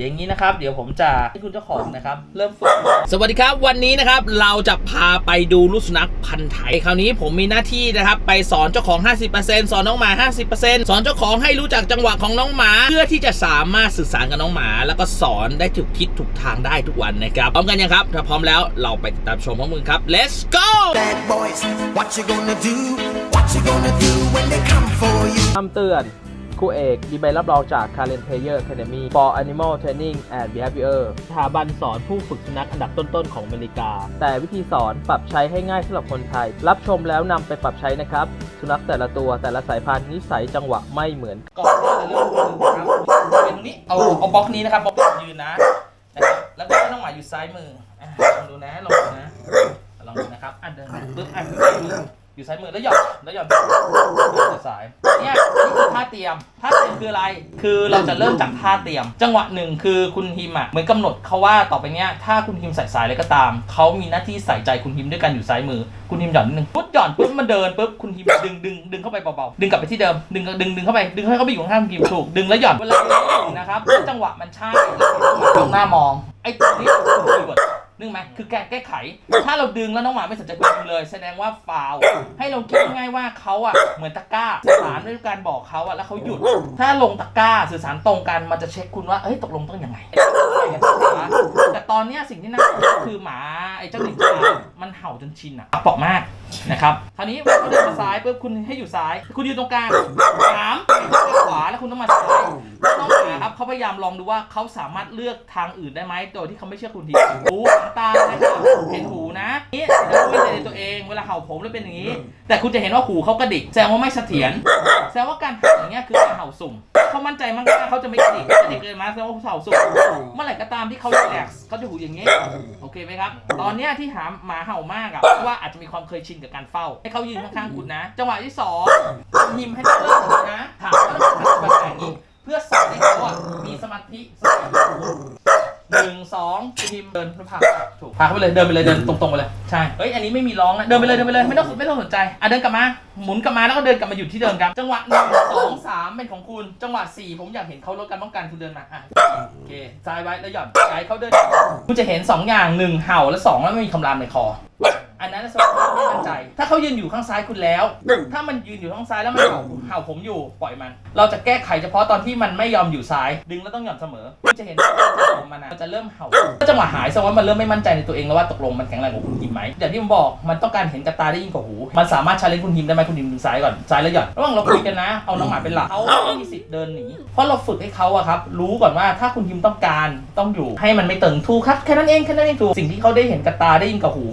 อย่างนี้นะครับ เดี๋ยวผมจะให้คุณเจ้าของนะครับ เริ่มฝึก สวัสดีครับวันนี้นะครับเราจะพาไปดูลูกสุนัขพันธุ์ไทย คราวนี้ผมมีหน้าที่นะครับ ไปสอนเจ้าของ 50%สอนน้องหมา 50%สอนเจ้าของให้รู้จักจังหวะของน้องหมา เพื่อที่จะสามารถสื่อสารกับน้องหมา แล้วก็สอนได้ถูกทิศถูกทางได้ทุกวันนะครับพร้อมกันยังครับถ้าพร้อมแล้วเราไปติดตามชมพร้อมกันครับ let's go bad boys. What you gonna do? What you gonna do when they come for you? คำเตือน ครูเอกมีใบรับรองจาก Karen Player Academy for Animal Training and Behavior สถาบันสอนผู้ฝึกสุนัขอันดับต้นๆของอเมริกา แต่วิธีสอนปรับใช้ให้ง่ายสำหรับคนไทย รับชมแล้วนำไปปรับใช้นะครับ สุนัขแต่ละตัวแต่ละสายพันธุ์นิสัยจังหวะไม่เหมือนก่อนที่จะเริ่มดูนะครับเป็นตรงนี้เอาเอาบล็อกนี้นะครับบล็อกยืนนะนะครับแล้วก็ให้น้องหมาอยู่ซ้ายมืออะลองดูนะลองดูนะลองดูนะครับอะเดินไปปึ๊บอะ อยู่ซ้ายมือแล้วหย่อนแล้วหย่อนอยู่ซ้ายเนี่ยนี่คือท่าเตรียมท่าเตรียมคืออะไร คือเราจะเริ่มจากท่าเตรียม จังหวะหนึ่งคือคุณฮิมอะเหมือนกำหนดเขาว่าต่อไปเนี้ยถ้าคุณฮิมใส่สายอะไรก็ตามเขามีหน้าที่ใส่ใจคุณฮิมด้วยกันอยู่ซ้ายมือ คุณฮิมหย่อนนิดนึงปุ๊บหย่อนปุ๊บมันเดินปุ๊บคุณฮิมดึงดึงดึงเข้าไปเบาๆดึงกลับไปที่เดิมดึงดึงดึงเข้าไปดึงให้เขาไปอยู่ข้างคุณฮิมถูกดึงแล้วหย่อนเวลาเราดึงนะครับจังหวะมันใช่ตรงหน้ามองไอ้ตัวนี้คือคีย์เวิร์ด นึกไหมคือการแก้ไข ถ้าเราดึงแล้วน้องหมาไม่สนใจคุณฮิมเลย แสดงว่าฟาวล์ให้เราคิดง่ายๆว่าเขาอะเหมือนตะกร้าสื่อสารด้วยการบอกเขาอะแล้วเขาหยุด ถ้าลงตะกร้าสื่อสารตรงกันมันจะเช็คคุณว่าเอ้ยตกลงต้องยังไงแต่ตอนเนี้ยสิ่งที่น่ากลัวก็คือหมาไอ้เจ้าหนิงจามันเห่าจนชินอะเปาะมากนะครับคราวนี้เวลาเขาเดินมาซ้ายปุ๊บคุณให้อยู่ซ้าย คุณยืนตรงกลางสาม ขวาแล้วคุณต้องมาซ้ายน้องหมาครับเขาพยายามลองดูว่าเขาสามารถเลือกทางอื่นได้ไหมโดยที่เขาไม่เชื่อคุณทีหูตานะครับเห็นหูนะนี่แล้วไม่ใจในตัวเองเวลาเห่าผมแล้วเป็นอย่างนี้ แต่คุณจะเห็นว่าหูเขากระดิกแสดงว่าไม่เสถียรแสดงว่าการเห่าอย่างเงี้ยคือการเห่าสุ่มเขามั่นใจมากๆเขาจะไม่กระดิกกระดิกเกินมาแสดงว่าเขาเห่าสุ่มเมื่อไหร่ก็ตามที่เขาแลกเขาจะหูอย่างนี้โอเคไหมครับ ตอนเนี้ยที่หาหมาเห่ามากอะเพราะว่าอาจจะมีความเคยชินกับการเฝ้า ให้เขายืนข้างๆคุณนะ จังหวะที่สองยิ้มให้เขาเริ่อย่างนี้นะถามเขาแล้วถามแบบอย่างนี้เพื่อสอนให้เขาอะมีสมาธิสติหนึ่งสองพิมพ์เดินพาถูกพาเขาไปเลยเดินไปเลยเดินตรงๆไปเลยใช่เฮ้ยอันนี้ไม่มีร้องนะเดินไปเลยเดินไปเลยไม่ต้องไม่ต้องสนใจอะเดินกลับมาหมุนกลับมาแล้วก็เดินกลับมาอยู่ที่เดิมครับ จังหวะหนึ่งสองสามเป็นของคุณ จังหวะสี่ผมอยากเห็นเขาลดการป้องกันคุณเดินมาอะโอเคซ้ายไว้แล้วหย่อนซ้ายเขาเดินคุณจะเห็น2อย่างหนึ่งเห่าและสองแล้วไม่มีคำรามในคออันนั้นสมมติไม่มั่นใจ ถ้าเขายืนอยู่ข้างซ้ายคุณแล้ว ถ้ามันยืนอยู่ข้างซ้ายแล้วมันเห่าเห่าผมอยู่ปล่อยมัน เราจะแก้ไขเฉพาะตอนที่มันไม่ยอมอยู่ซ้าย ดึงแล้วต้องหย่อนเสมอคุณจะเห็นว่ามันอะมันจะเริ่มเห่าถ้าจังหวะหายแสดงว่ามันเริ่มไม่มั่นใจในตัวเองแล้วว่าตกลงมันแข็งแรงกว่าคุณฮิมไหมอย่างที่ผมบอกมันต้องการเห็นกับตาได้ยิ่งกว่าหู มันสามารถชาเลนจ์คุณฮิมได้ไหมคุณฮิมดึงซ้ายก่อนซ้ายแล้วหย่อนระหว่างเราคุยกันนะเอาน้องหมาเป็นหลักเขาไม่มีสิทธิ์เดินหนีเพราะเราฝึกให้เขาอะครับรู้ก่อนว่าถ้าคุณฮิมต้องการต้องอยู่ให้มันไม่ตึงถูกครับแค่นั้นเองแค่นั้นเองถูกสิ่งที่เขาได้เห็นกับตาได้ยิ่งกว่าหู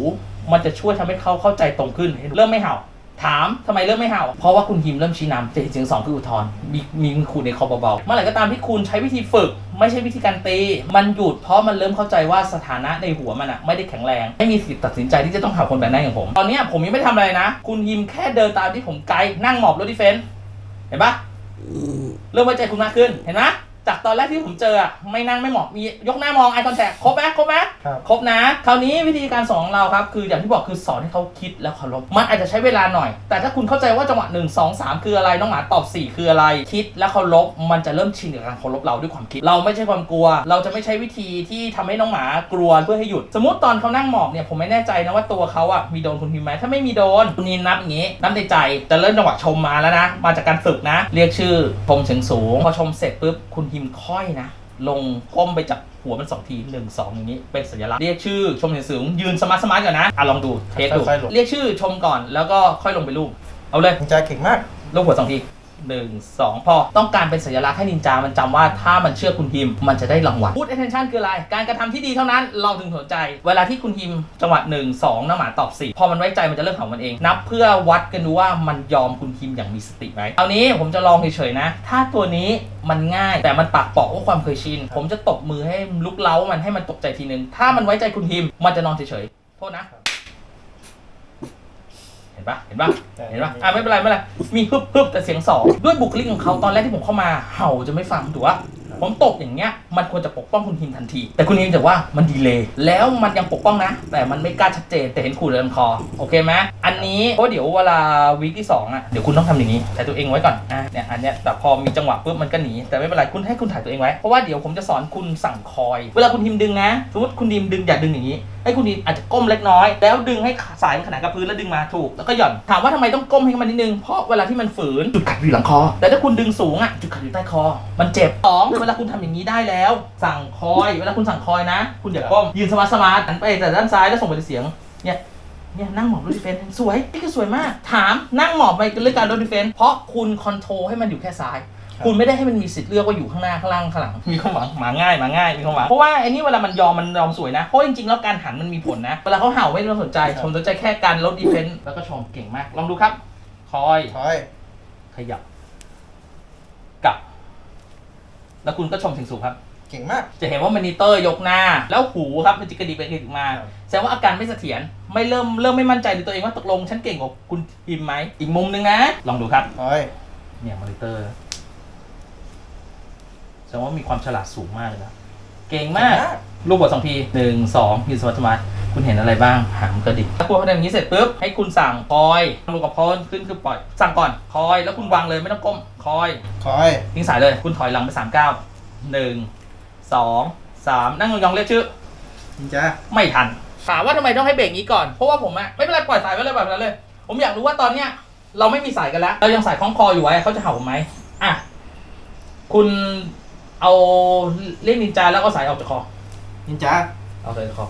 มันจะช่วยทำให้เขาเข้าใจตรงขึ้น เริ่มไม่เห่า ถามทำไมเริ่มไม่เห่า เพราะว่าคุณฮิมเริ่มชี้นำเสียงสองคืออุทธรมีมีคูณในคอเบาๆเมื่อไหร่ก็ตามที่คุณใช้วิธีฝึก ไม่ใช่วิธีการตี มันหยุดเพราะมันเริ่มเข้าใจว่าสถานะในหัวมันอะไม่ได้แข็งแรง ไม่มีสิทธิ์ตัดสินใจที่จะต้องหาคนแบบนั้นอย่างผม ตอนนี้ผมยังไม่ทำอะไรนะ คุณฮิมแค่เดินตามที่ผมไกด์นั่งหมอบรถดิเฟนเห็นปะเริ่มไว้ใจคุณมากขึ้นเห็นไหม จากตอนแรกที่ผมเจออะไม่นั่งไม่หมอบมียกหน้ามองไอคอนแทคครบไหมครบไหมครับ ครบนะ คราวนี้วิธีการสอนของเราครับ คืออย่างที่บอกคือสอนให้เขาคิดแล้วเคารพมันอาจจะใช้เวลาหน่อย แต่ถ้าคุณเข้าใจว่าจังหวะ 1 2 3 คืออะไรน้องหมาตอบ 4 คืออะไร คิดแล้วเคารพมันจะเริ่มชินกับการเคารพเราด้วยความคิด เราไม่ใช่ความกลัว เราจะไม่ใช้วิธีที่ทำให้น้องหมากลัวเพื่อให้หยุด สมมติตอนเขานั่งหมอบเนี่ยผมไม่แน่ใจนะว่าตัวเขาอะมีโดนคุณพิมพ์ไหมถ้าไม่มีโดนคุณนินนับอย่างงี้นับในใจจะเริ่มจังหวะชมมาแล้วนะ มาจากการฝึกนะ เรียกชื่อชมเสียงสูงพอชมเสร็จปุ๊บคุณพิมพ์ค่อยนะ ลงก้มไปจับหัวมันสองทีหนึ่งสองอย่างนี้เป็นสัญลักษณ์เรียกชื่อชมเสียงสูงยืนสมาร์ทสมาร์ทก่อนนะอะลองดูเทสดูค่อยๆลง เรียกชื่อชมก่อนแล้วก็ค่อยลงไปรูปเอาเลยนินจาเก่งมากลูกหัวสองที หนึ่งสองพอ ต้องการเป็นสัญลักษณ์ให้นินจา มันจำว่าถ้ามันเชื่อคุณฮิม มันจะได้รางวัล Good attention คืออะไร การกระทำที่ดีเท่านั้น เราถึงสนใจ เวลาที่คุณฮิมจังหวะหนึ่งสองน้ำหมาตอบสี่พอมันไว้ใจมันจะเริ่มเห่ามันเอง นับเพื่อวัดกันดูว่ามันยอมคุณฮิมอย่างมีสติไหมเอานี้ผมจะลองเฉยๆนะ ถ้าตัวนี้มันง่าย แต่มันปากเปอกว่าความเคยชิน ผมจะตบมือให้ลุกเล้ามันให้มันตกใจทีนึง ถ้ามันไว้ใจคุณฮิม มันจะนอนเฉยๆ โทษนะ ห็นปะเห็นปะเห็นปะอะไม่เป็นไรไม่เป็นไรมีฮึบฮึบแต่เสียงสองด้วยบุคลิกของเขาตอนแรกที่ผมเข้ามาเห่าจะไม่ฟังถูกปะผมตกอย่างเงี้ยมันควรจะปกป้องคุณฮิมทันที แต่คุณฮิมจะว่ามันดีเลยแล้วมันยังปกป้องนะ แต่มันไม่กล้าชัดเจนแต่เห็นขู่เลยลำคอโอเคไหมอันนี้เพราะเดี๋ยวเวลาวีคที่สองอะเดี๋ยวคุณต้องทำอย่างนี้ถ่ายตัวเองไว้ก่อนอะเนี่ยอันเนี้ยแต่พอมีจังหวะปุ๊บมันก็หนีแต่ไม่เป็นไรคุณให้คุณถ่ายตัวเองไว้เพราะว่าเดี๋ยวผมจะสอนคุณสั่งคอย เวลาคุณฮิมดึงนะสมมติคุณฮิมดึงอย่าดึงอย่างนี้ ให้คุณฮิมอาจจะก้มเล็กน้อย แล้วดึงให้สายมันขนานกับพื้นแล้วดึงมาถูก แล้วก็หย่อนถามว่าทำไมต้องก้มให้มันนิดนึงเพราะเวลาที่มันฝืนจุดขัดอยู่หลังคอแต่ถ้าคุณดึงสูงอะจุดขัดอยู่ใต้คอ มันเจ็บสองเวลาคุณทำอย่างนี้ได้แล้ว สั่งคอย เวลาคุณสั่งคอยนะ คุณอย่าก้มยืนสมาร์ทสมาร์ทหันไปแต่ด้านซ้ายแล้วส่งไปเสียงเนี่ยเนี่ยนั่งหมอบรถดิเฟนสวยนี่คือสวยมาก ถามนั่งหมอบไปเรื่องการรถดิเฟนเพราะคุณคอนโทรลให้มันอยู่แค่ซ้าย คุณไม่ได้ให้มันมีสิทธิ์เลือกว่าอยู่ข้างหน้าข้างล่างข้างหลังมีความหวังหมาง่ายหมาง่ายมีความหวังเพราะว่าไอ้นี่เวลามันยอมมันยอมสวยนะเพราะจริงๆแล้วการหันมันมีผลนะเวลาเขาเห่าไม่ต้องสนใจผมสนใจแค่การลดดิเฟนแล้วก็ชมเก่งมาก ลองดูครับ คอยถอยขยับกลับ แล้วคุณก็ชมถึงสูงครับ เก่งมาก จะเห็นว่ามอนิเตอร์ยกหน้า แล้วหูครับมันจะกระดิกไปกระดิกมาครับ แสดงว่าอาการไม่เสถียรไม่เริ่มเริ่มไม่มั่นใจในตัวเองว่าตกลงฉันเก่งกว่าคุณพิมพ์ไหมอีกมุมหนึงนะ ลองดูครับ ถอยเนี่ยมอนิเตอร์ แสดงว่ามีความฉลาดสูงมากเลยนะเก่งมาก รูปบทสองทีหนึ่งสองยืนสมาธิสมาธิคุณเห็นอะไรบ้าง หางกระดิกถ้าคุณทำอย่างนี้เสร็จปุ๊บ ให้คุณสั่งคอยลงกับพอนขึ้นคือปล่อย สั่งก่อนคอย แล้วคุณวางเลยไม่ต้องก้มคอยถอยทิ้งสายเลย คุณถอยหลังไปสามเก้าหนึ่งสองสามนั่งยองๆเรียกชื่อนินจาไม่ทัน ถามว่าทำไมต้องให้เบรกนี้ก่อน เพราะว่าผมอะไม่เป็นไรปล่อยสายไว้เลยแบบนั้นเลย ผมอยากรู้ว่าตอนเนี้ยเราไม่มีสายกันแล้ว เรายังสายคล้องคออยู่ไว้เขาจะเห่าผมไหมอะ คุณ เอาเรียกนินจาแล้วก็สายออกจากคอ นินจาเอาสายจากคอ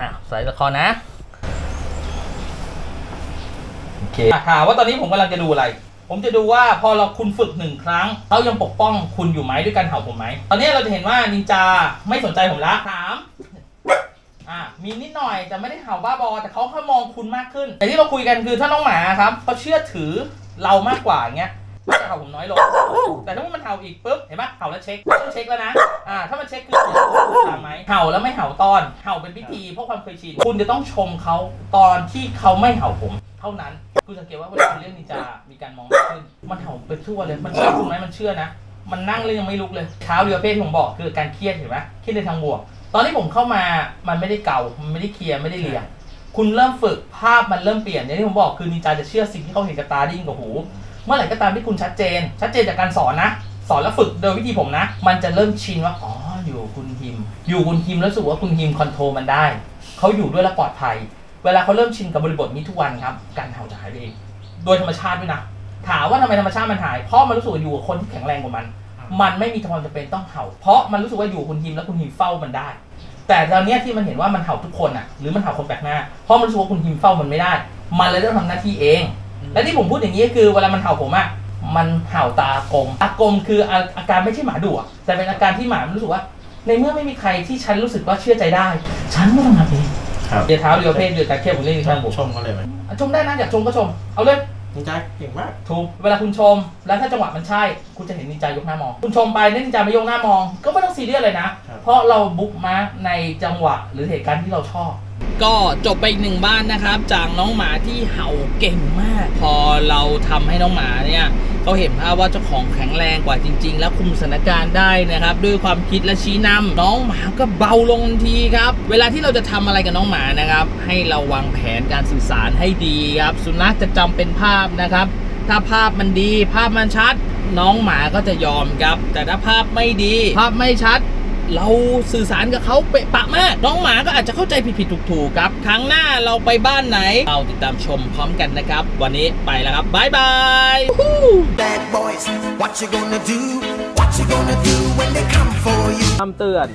อะสายจากคอนะ โอเคอะถามว่าตอนนี้ผมกำลังจะดูอะไร ผมจะดูว่าพอเราคุณฝึกหนึ่งครั้งเขายังปกป้องคุณอยู่ไหมด้วยการเห่าผมไหม ตอนนี้เราจะเห็นว่านินจาไม่สนใจผมละถาม อะมีนิดหน่อยแต่ไม่ได้เห่าบ้าบอ แต่เขาแค่มองคุณมากขึ้นแต่ที่เราคุยกันคือถ้าน้องหมาครับเขาเชื่อถือเรามากกว่าอย่างเงี้ยก็จะเห่าผมน้อยลงแต่ถ้ามัน เห่าอีกปุ๊บเห็นปะเห่าแล้วเช็คต้องเช็คแล้วนะอ่าถ้ามันเช็คคือเดี๋ยวตามไหมเห่าแล้วไม่เห่าตอนเห่าเป็นพิธีเพราะความเคยชินคุณจะต้องชมเขาตอนที่เขาไม่เห่าผมเท่านั้นคุณสังเกตว่าเวลาคุณเรื่องนินจามีการมองมากขึ้นมันเห่าเป็นทั่วเลยมันเชื่อคุณไหมมันเชื่อนะมันนั่งเลยยังไม่ลุกเลยเท้าเรือเพศผมบอกคือการเครียดเห็นไหมเครียดในทางบวก ตอนที่ผมเข้ามามันไม่ได้เก่ามันไม่ได้เคลียร์ไม่ได้เลียคุณเริ่มฝึกภาพมันเริ่มเปลี่ยนอย่างที่ผมบอกคือนินจาจะเชื่อสิ่งที่เขาเห็นกับตาด้ยิ่งกว่าหู เมื่อไหร่ก็ตามที่คุณชัดเจน ชัดเจนจากการสอนนะ สอนแล้วฝึกโดยวิธีผมนะ มันจะเริ่มชินว่าอ๋ออยู่คุณฮิม อยู่คุณฮิมแล้วรู้สึกว่าคุณฮิมคอนโทรลมันได้เขาอยู่ด้วยแล้วปลอดภัย เวลาเขาเริ่มชินกับบริบทนี้ทุกวันครับการเห่าจะหายไปเองโดยธรรมชาติด้วยนะถามว่าทำไมธรรมชาติมันหายเพราะมันรู้สึกว่าอยู่กับคนที่แข็งแรงกว่ามัน มันไม่มีความจำเป็นต้องเห่า เพราะมันรู้สึกว่าอยู่คุณฮิมแล้วคุณฮิมเฝ้ามันได้ แต่ตอนเนี้ยที่มันเห็นว่ามันเห่าทุกคนอะหรือมันเห่าคนแปลกหน้าเพราะมันรู้สึกว่าคุณฮิมเฝ้ามันไม่ได้ มันเลยต้องทำหน้าที่เอง และที่ผมพูดอย่างนี้ก็คือเวลามันเห่าผมอะ มันเห่าตากลมตากลมคืออาอาการไม่ใช่หมาดุอะแต่เป็นอาการที่หมามันรู้สึกว่า ในเมื่อไม่มีใครที่ฉันรู้สึกว่าเชื่อใจได้ ฉันก็ต้องทำเองครับเดียวเท้าเดียวเพศเดียวตาเข้มผมเล่นในทางบวกชมเขาเลยไหมชมได้นะอยากชมก็ชม เอาเลย นินจาเก่งมาก ถูกเวลาคุณชม แล้วถ้าจังหวะมันใช่ คุณจะเห็นนินจายกหน้ามอง คุณชมไปแล้วนินจาไม่ยกหน้ามอง ก็ไม่ต้องซีเรียสเลยนะ ครับ เพราะเราบุ๊กมาร์กในจังหวะหรือเหตุการณ์ที่เราชอบ ก็จบไปอีกหนึ่งบ้านนะครับ จากน้องหมาที่เห่าเก่งมาก พอเราทำให้น้องหมาเนี่ยเขาเห็นภาพว่าเจ้าของแข็งแรงกว่าจริง ๆ แล้วคุมสถานการณ์ได้นะครับ ด้วยความคิดและชี้นำน้องหมาก็เบาลงทันทีครับ เวลาที่เราจะทำอะไรกับน้องหมานะครับ ให้เราวางแผนการสื่อสารให้ดีครับ สุนัขจะจำเป็นภาพนะครับ ถ้าภาพมันดี ภาพมันชัด น้องหมาก็จะยอมครับ แต่ถ้าภาพไม่ดี ภาพไม่ชัด เราสื่อสารกับเขาเปะปะมาก น้องหมาก็อาจจะเข้าใจผิดๆถูกๆครับ ครั้งหน้าเราไปบ้านไหน เราติดตามชมพร้อมกันนะครับ วันนี้ไปแล้วครับบ๊ายบาย Bad boys, what you gonna do? What you gonna do when they come for you? คำเตือน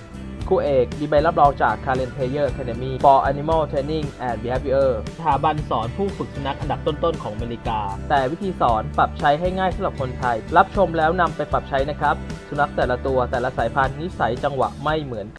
ครูเอกมีใบรับรองจาก Karen Player Academy for Animal Training and Behavior สถาบันสอนผู้ฝึกสุนัขอันดับต้นๆของอเมริกา แต่วิธีสอนปรับใช้ให้ง่ายสำหรับคนไทย รับชมแล้วนำไปปรับใช้นะครับ สุนัขแต่ละตัวแต่ละสายพันธุ์นิสัยจังหวะไม่เหมือน